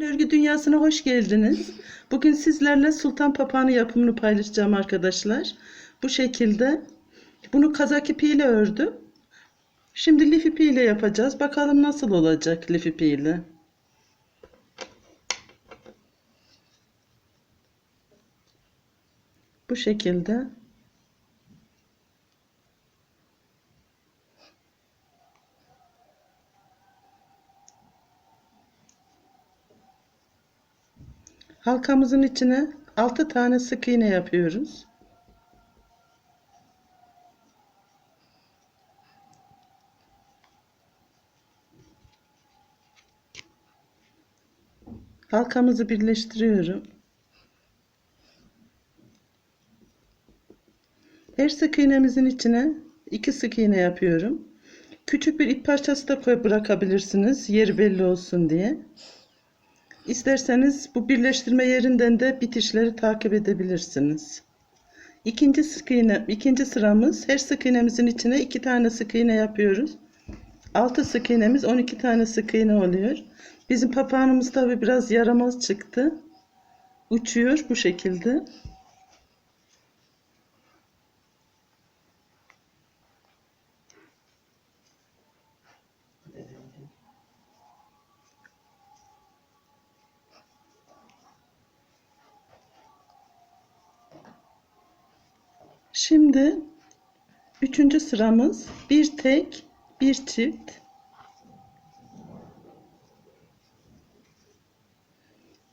Örgü dünyasına hoş geldiniz. Bugün sizlerle sultan papağanı yapımını paylaşacağım arkadaşlar. Bu şekilde. Bunu kazak ipiyle ördüm. Şimdi lif ipiyle yapacağız. Bakalım nasıl olacak lif ipiyle. Bu şekilde. Halkamızın içine 6 tane sık iğne yapıyoruz. Halkamızı birleştiriyorum. Her sık iğnemizin içine 2 sık iğne yapıyorum. Küçük bir ip parçası da koy bırakabilirsiniz. Yeri belli olsun diye. İsterseniz bu birleştirme yerinden de bitişleri takip edebilirsiniz. İkinci sık iğne, ikinci sıramız her sık iğnemizin içine iki tane sık iğne yapıyoruz. 6 sık iğnemiz 12 tane sık iğne oluyor. Bizim papağanımız tabi biraz yaramaz çıktı. Uçuyor bu şekilde. Şimdi üçüncü sıramız. Bir tek bir çift.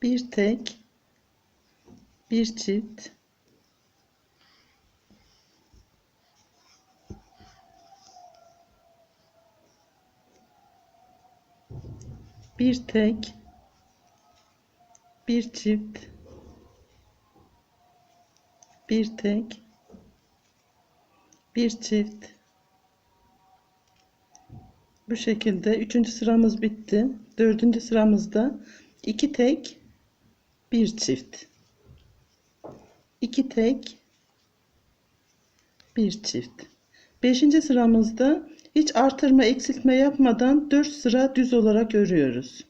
Bir tek bir çift. Bir tek bir çift. Bir tek bir çift. Bu şekilde. Üçüncü sıramız bitti. Dördüncü sıramızda iki tek bir çift. İki tek bir çift. Beşinci sıramızda hiç artırma eksiltme yapmadan 4 sıra düz olarak örüyoruz